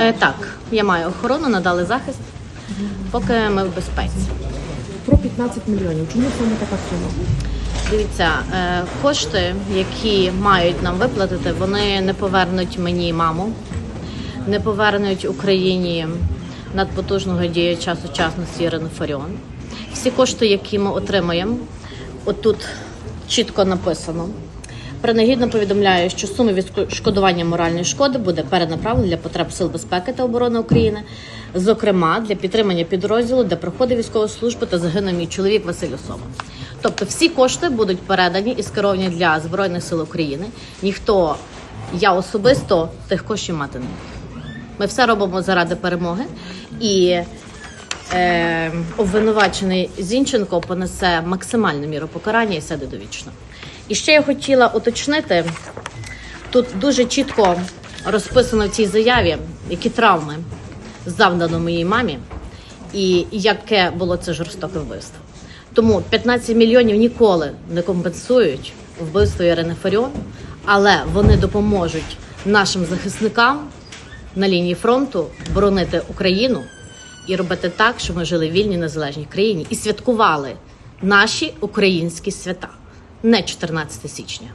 Е, так, я маю охорону, надали захист, поки ми в безпеці. Про 15 мільйонів. Чому саме така сума? Дивіться, е, кошти, які мають нам виплатити, вони не повернуть мені маму, не повернуть Україні надпотужного діяча сучасності Ірину Фаріон. Всі кошти, які ми отримаємо, отут чітко написано. Принагідно повідомляю, що суми відшкодування моральної шкоди буде перенаправлена для потреб Сил безпеки та оборони України, зокрема для підтримання підрозділу, де проходить військову службу та загинув мій чоловік Василь Осома. Тобто всі кошти будуть передані і скеровані для Збройних сил України. Ніхто, я особисто тих коштів мати не буде. Ми все робимо заради перемоги і е, обвинувачений Зінченко понесе максимальну міру покарання і сяде довічно. І ще я хотіла уточнити: тут дуже чітко розписано в цій заяві, які травми завдано моїй мамі, і яке було це жорстоке вбивство. Тому 15 мільйонів ніколи не компенсують вбивство Ірини Фаріон, але вони допоможуть нашим захисникам на лінії фронту боронити Україну і робити так, щоб ми жили в вільній незалежній країні і святкували наші українські свята, не 14 січня.